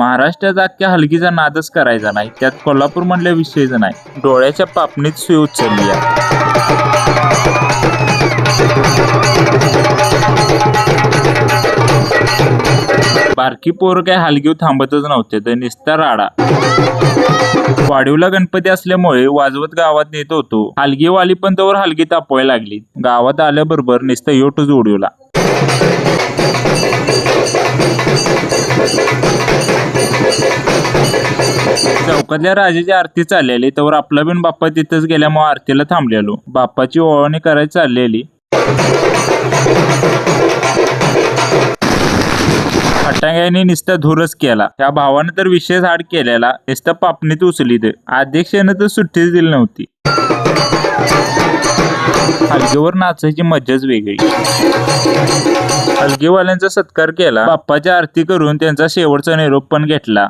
महाराष्ट्रात अख्ख्या हलगीचा नादच करायचा नाही. त्यात कोल्हापूर म्हणल्या विषयच नाही. डोळ्याच्या पापणीत सुई उचलली बारकी पोर काय हलगीव थांबतच नव्हते तर निस्ता राडा. वाढीवला गणपती असल्यामुळे वाजवत गावात नेत होतो. हलगीवाली पण तोवर हलगी तापवायला लागली. गावात आल्याबरोबर निस्ता योटच उडवला. चौकातल्या राजाची आरती चाललेली तर आपला बिन बाप्पा तिथंच गेल्यामुळे आरतीला थांबलेलो. बाप्पाची ओळवणी करायची चाललेली. फटांग्याने नुसता धूरच केला. त्या भावानं तर विशेष हाड केलेला नुसतं पापणीत उचली तर अध्यक्षानं तर सुट्टीच दिली नव्हती. हलगेवर नाचायची मज्जाच वेगळी. हलगेवाल्यांचा सत्कार केला. बाप्पाची आरती करून त्यांचा शेवटचा निरोप पण घेतला.